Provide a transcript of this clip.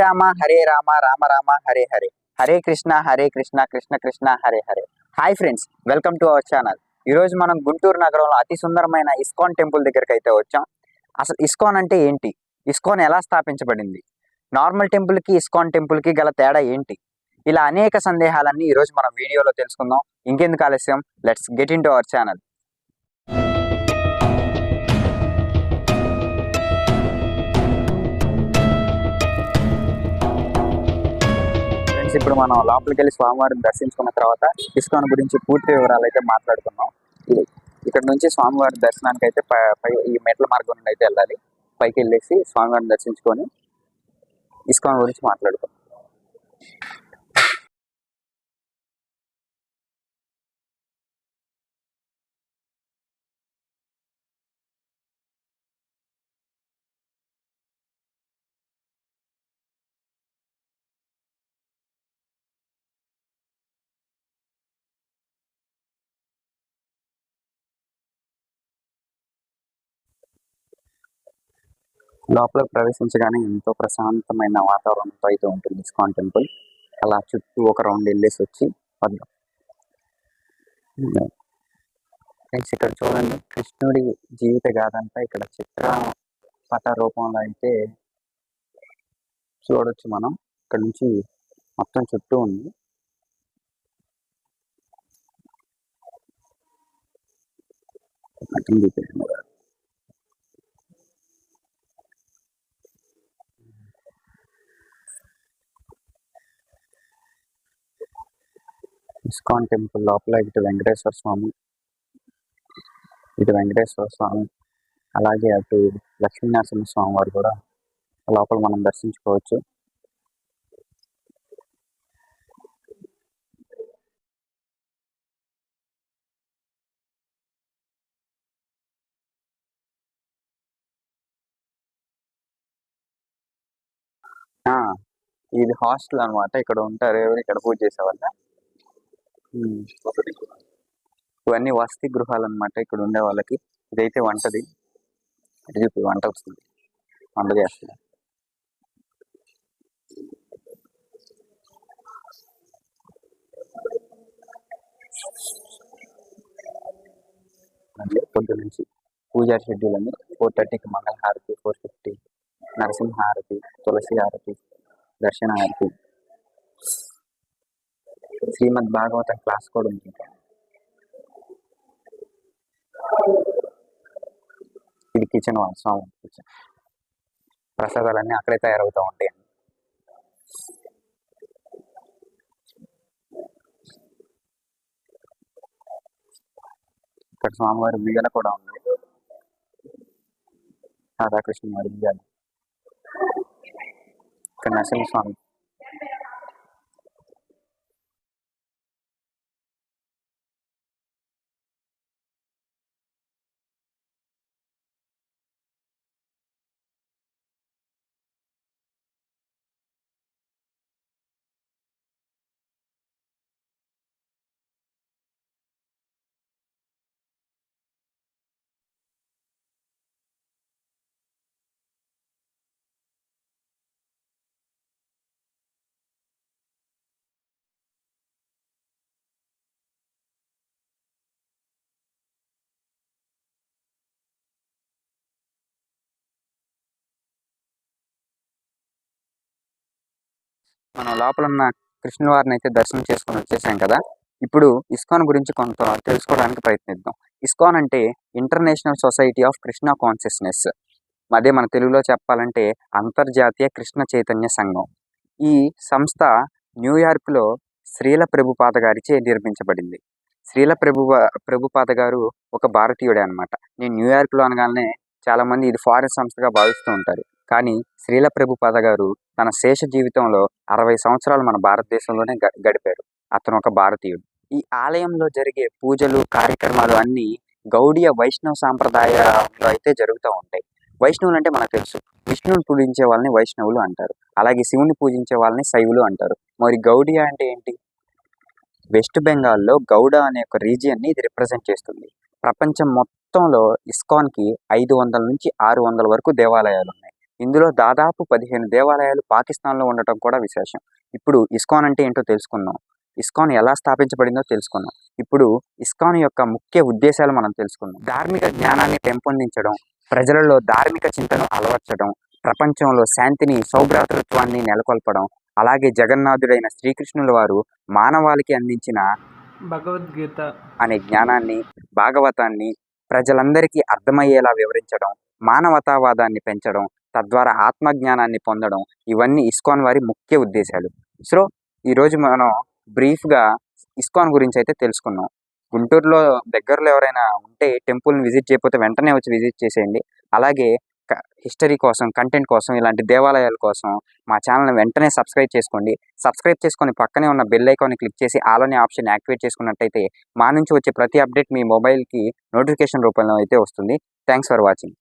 Rama Hare Rama Rama Rama Hare Hare. Hare Krishna Hare Krishna Krishna Krishna Hare Hare. Hi friends welcome to our channel ఈరోజు మనం గుంటూరు నగరంలో అతి సుందరమైన ISKCON temple దగ్గరికి అయితే వచ్చాం. అసలు ఇస్కాన్ అంటే ఏంటి? ఇస్కాన్ ఎలా స్థాపించబడింది? నార్మల్ టెంపుల్కి ఇస్కాన్ టెంపుల్కి గల తేడా ఏంటి? ఇలా అనేక సందేహాలన్నీ ఈరోజు మనం వీడియోలో తెలుసుకుందాం. ఇంకెందుకు ఆలస్యం? Let's get into our channel friends ఇప్పుడు మనం లోపలికి వెళ్ళి స్వామివారిని దర్శించుకున్న తర్వాత ఇస్కాన్ గురించి పూర్తి వివరాలు అయితే మాట్లాడుకున్నాం ఇది ఇక్కడ నుంచి స్వామివారి దర్శనానికి అయితే పై- ఈ మెట్ల మార్గం నుండి అయితే వెళ్ళాలి. పైకి వెళ్ళేసి స్వామివారిని దర్శించుకొని ఇస్కాన్ గురించి మాట్లాడుకున్నాం లోపల ప్రవేశించగానే ఎంతో ప్రశాంతమైన వాతావరణంతో అయితే ఉంటుంది ఇస్కాన్ టెంపుల్. అలా చుట్టూ ఒక రౌండ్ వెళ్ళేసి వచ్చి వద్దాం ఫ్రెండ్స్ ఇక్కడ చూడండి. కృష్ణుడి జీవిత గాథంతా ఇక్కడ చిత్ర పట రూపంలో అయితే చూడొచ్చు మనం. ఇక్కడ నుంచి మొత్తం చుట్టూ ఉంది. అటెండ్ చూపించండి. ఇస్కాన్ టెంపుల్ లోపల ఇటు వెంకటేశ్వర స్వామి. ఇటు వెంకటేశ్వర స్వామి. అలాగే అటు లక్ష్మీనరసింహ స్వామి వారు కూడా లోపల మనం దర్శించుకోవచ్చు. ఆ, ఇది హాస్టల్ అన్నమాట. ఇక్కడ ఉంటారు ఎవరు? ఇక్కడ పూజ చేసేవాళ్ళ? ఇవన్నీ వసతి గృహాలు అన్నమాట ఇక్కడ ఉండే వాళ్ళకి. ఇదైతే వంటది. ఇటు చెప్పి వంట వస్తుంది. వంట చేస్తుంది. పొద్దు నుంచి పూజా షెడ్యూల్ అని ఫోర్ థర్టీకి మంగళ హారతి ఫోర్ ఫిఫ్టీ నరసింహ హారతి తులసి హారతి దర్శన హారతి శ్రీమద్ భాగవతం క్లాస్ కూడా ఉంది ఇది కిచెన్ వాళ్ళ స్వామి కిచెన్. ప్రసాదాలన్నీ అక్కడే తయారవుతూ ఉంటాయి. ఇక్కడ స్వామివారి బియ్యాల కూడా ఉంది రాధాకృష్ణ వారి బియ్యాలు ఇక్కడ నరసింహస్వామి మనం లోపల ఉన్న కృష్ణ వారిని అయితే దర్శనం చేసుకొని వచ్చేసాం కదా. ఇప్పుడు ఇస్కాన్ గురించి కొంత తెలుసుకోవడానికి ప్రయత్నిద్దాం. ఇస్కాన్ అంటే international society of Krishna consciousness అదే మన తెలుగులో చెప్పాలంటే అంతర్జాతీయ కృష్ణ చైతన్య సంఘం. ఈ సంస్థ న్యూయార్క్లో శ్రీల ప్రభుపాత గారిచే నిర్మించబడింది. శ్రీల ప్రభు ప్రభుపాత గారు ఒక భారతీయుడే అన్నమాట. నేను న్యూయార్క్లో అనగానే చాలా మంది ఇది ఫారెన్ సంస్థగా భావిస్తూ ఉంటారు. కానీ శ్రీల ప్రభుపాద గారు తన శేష జీవితంలో అరవై సంవత్సరాలు మన భారతదేశంలోనే గడిపారు. అతను ఒక భారతీయుడు. ఈ ఆలయంలో జరిగే పూజలు కార్యక్రమాలు అన్నీ గౌడీయ వైష్ణవ సాంప్రదాయంలో అయితే జరుగుతూ ఉంటాయి. వైష్ణవులు అంటే మనకు తెలుసు. విష్ణువుని పూజించే వాళ్ళని వైష్ణవులు అంటారు. అలాగే శివుని పూజించే వాళ్ళని శైవులు అంటారు. మరి గౌడియ అంటే ఏంటి? వెస్ట్ బెంగాల్లో గౌడ అనే ఒక రీజియన్ని ఇది రిప్రజెంట్ చేస్తుంది. ప్రపంచం మొత్తంలో ఇస్కాన్కి ఐదు వందల నుంచి ఆరు వందల వరకు దేవాలయాలు ఉన్నాయి. ఇందులో దాదాపు పదిహేను దేవాలయాలు పాకిస్తాన్లో ఉండటం కూడా విశేషం. ఇప్పుడు ఇస్కాన్ అంటే ఏంటో తెలుసుకుందాం. ఇస్కాన్ ఎలా స్థాపించబడిందో తెలుసుకుందాం. ఇప్పుడు ఇస్కాన్ యొక్క ముఖ్య ఉద్దేశాలు మనం తెలుసుకుందాం. ధార్మిక జ్ఞానాన్ని పెంపొందించడం ప్రజలలో ధార్మిక చింతను అలవర్చడం ప్రపంచంలో శాంతిని సౌభ్రాతృత్వాన్ని నెలకొల్పడం అలాగే జగన్నాథుడైన శ్రీకృష్ణుల వారు మానవాళికి అందించిన భగవద్గీత అనే జ్ఞానాన్ని భాగవతాన్ని ప్రజలందరికీ అర్థమయ్యేలా వివరించడం మానవతావాదాన్ని పెంచడం తద్వారా ఆత్మజ్ఞానాన్ని పొందడం ఇవన్నీ ఇస్కాన్ వారి ముఖ్య ఉద్దేశాలు. సో ఈరోజు మనం బ్రీఫ్గా ఇస్కాన్ గురించి అయితే తెలుసుకున్నాం. గుంటూరులో దగ్గరలో ఎవరైనా ఉంటే టెంపుల్ని విజిట్ చేయకపోతే వెంటనే వచ్చి విజిట్ చేసేయండి. అలాగే హిస్టరీ కోసం కంటెంట్ కోసం ఇలాంటి దేవాలయాల కోసం మా ఛానల్ని వెంటనే సబ్స్క్రైబ్ చేసుకోండి. సబ్స్క్రైబ్ చేసుకొని పక్కనే ఉన్న బెల్ ఐకాన్ని క్లిక్ చేసి ఆలోని ఆప్షన్ యాక్టివేట్ చేసుకున్నట్టయితే మా నుంచి వచ్చే ప్రతి అప్డేట్ మీ మొబైల్కి నోటిఫికేషన్ రూపంలో అయితే వస్తుంది. Thanks for watching.